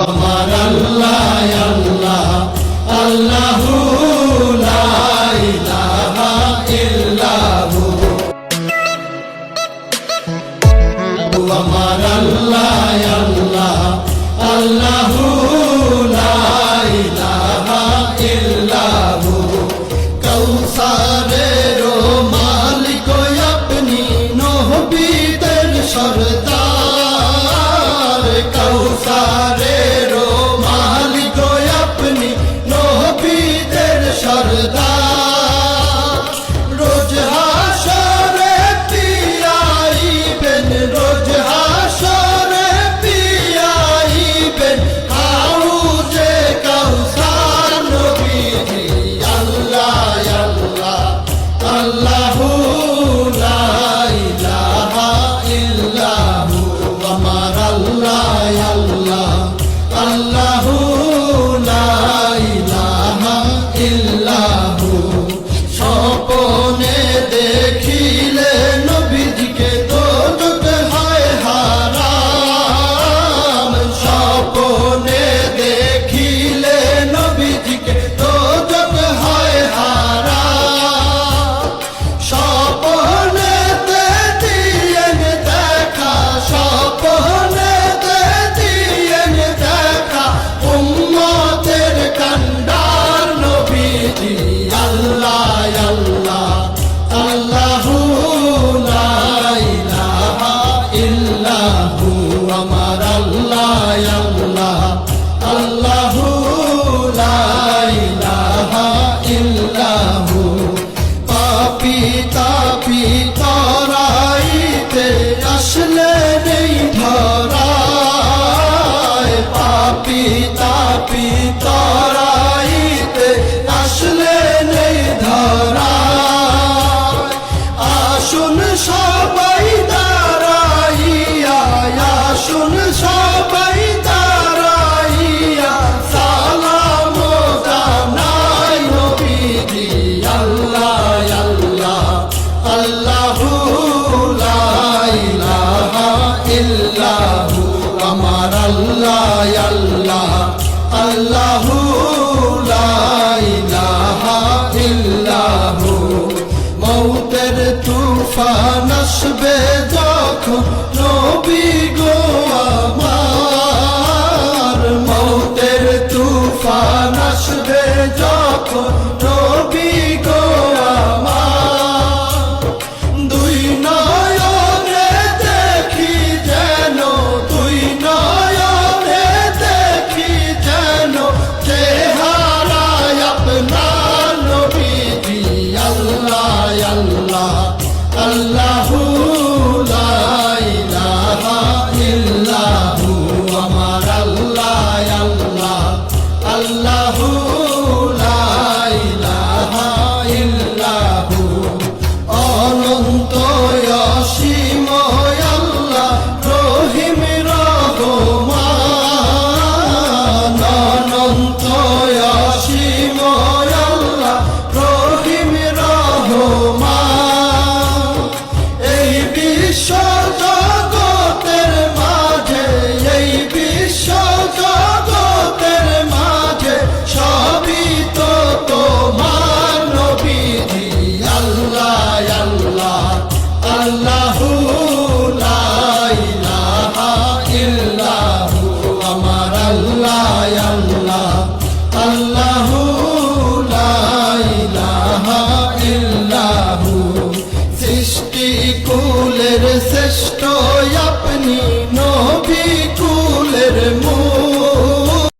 আমার আল্লাহ 길. తాపి తాపి తా আল্লাহ আল্লাহ আল্লাহ ইল্লাহু। মৌতের তুফান আসবে যখন নবী গো আমার। মৌতের তুফান আসবে যখন you. আল্লাহ আল্লাহ আল্লাহ সৃষ্টি কুলের শ্রেষ্ঠ আপনি।